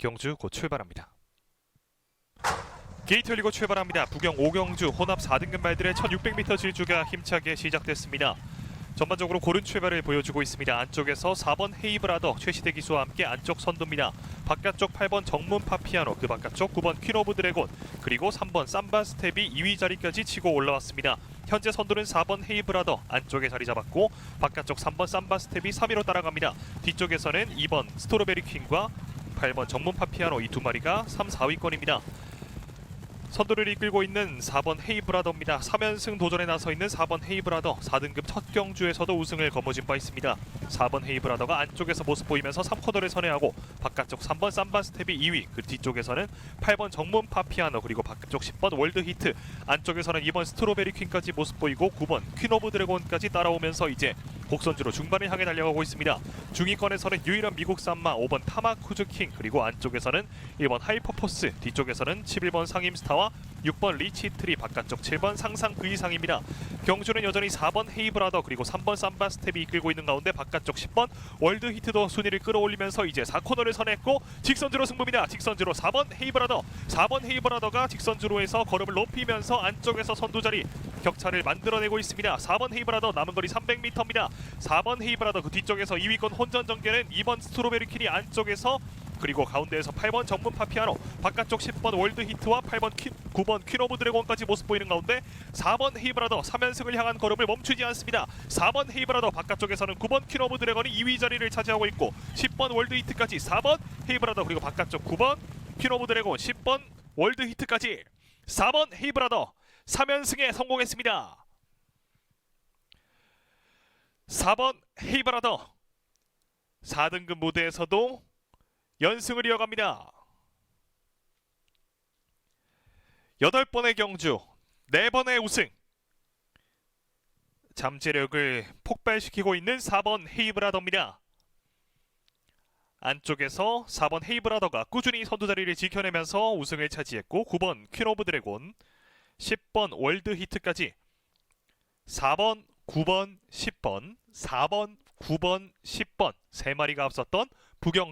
경주 곧 출발합니다. 게이트 열리고 출발합니다. 부경 5경주 혼합 4등급 말들의 1600m 질주가 힘차게 시작됐습니다. 전반적으로 고른 출발을 보여주고 있습니다. 안쪽에서 4번 헤이브라더 최시대 기수와 함께 안쪽 선두입니다. 바깥쪽 8번 정문 파피아노, 그 바깥쪽 9번 퀸 오브 드래곤, 그리고 3번 삼바 스텝이 2위 자리까지 치고 올라왔습니다. 현재 선두는 4번 헤이브라더 안쪽에 자리 잡았고 바깥쪽 3번 삼바 스텝이 3위로 따라갑니다. 뒤쪽에서는 2번 스토로베리 퀸과 8번 정문 파 피아노 이 두 마리가 3, 4위권입니다. 선두를 이끌고 있는 4번 헤이브라더입니다. 3연승 도전에 나서 있는 4번 헤이브라더 4등급 첫 경주에서도 우승을 거머쥔 바 있습니다. 4번 헤이브라더가 안쪽에서 모습 보이면서 3코너를 선회하고 바깥쪽 3번 삼바 스텝이 2위 그 뒤쪽에서는 8번 정문 파피아노 그리고 바깥쪽 10번 월드 히트 안쪽에서는 2번 스트로베리 퀸까지 모습 보이고 9번 퀸 오브 드래곤까지 따라오면서 이제 곡선주로 중반을 향해 달려가고 있습니다. 중위권에서는 유일한 미국 산마 5번 타마쿠즈 킹 그리고 안쪽에서는 1번 하이퍼포스 뒤쪽에서는 11번 상임스타와 6번 리치트리 바깥쪽 7번 상상 그 이상입니다. 경주는 여전히 4번 헤이브라더 그리고 3번 삼바 스텝이 이끌고 있는 가운데 바깥쪽 10번 월드 히트도 순위를 끌어올리면서 이제 4코너를 선했고 직선주로 승부입니다. 직선주로 4번 헤이브라더 4번 헤이브라더가 직선주로에서 걸음을 높이면서 안쪽에서 선두 자리 격차를 만들어내고 있습니다. 4번 헤이브라더 남은 거리 300m입니다. 4번 헤이브라더 그 뒤쪽에서 2위권 혼전 전개는 2번 스트로베리 킬이 안쪽에서 그리고 가운데에서 8번 정문 파피아노 바깥쪽 10번 월드 히트와 8번 퀸, 9번 퀸 오브 드래곤까지 모습 보이는 가운데 4번 헤이브라더 3연승을 향한 걸음을 멈추지 않습니다. 4번 헤이브라더 바깥쪽에서는 9번 퀸 오브 드래곤이 2위 자리를 차지하고 있고 10번 월드 히트까지 4번 헤이브라더 그리고 바깥쪽 9번 퀸 오브 드래곤 10번 월드 히트까지 4번 헤이브라더 3연승에 성공했습니다. 4번 헤이브라더 4등급 무대에서도 연승을 이어갑니다. 여덟 번의 경주, 네 번의 우승. 잠재력을 폭발시키고 있는 4번 헤이브라더입니다. 안쪽에서 4번 헤이브라더가 꾸준히 선두 자리를 지켜내면서 우승을 차지했고 9번 퀸 오브 드래곤, 10번 월드 히트까지 4번, 9번, 10번, 4번, 9번, 10 번 세 마리가 앞섰던 부경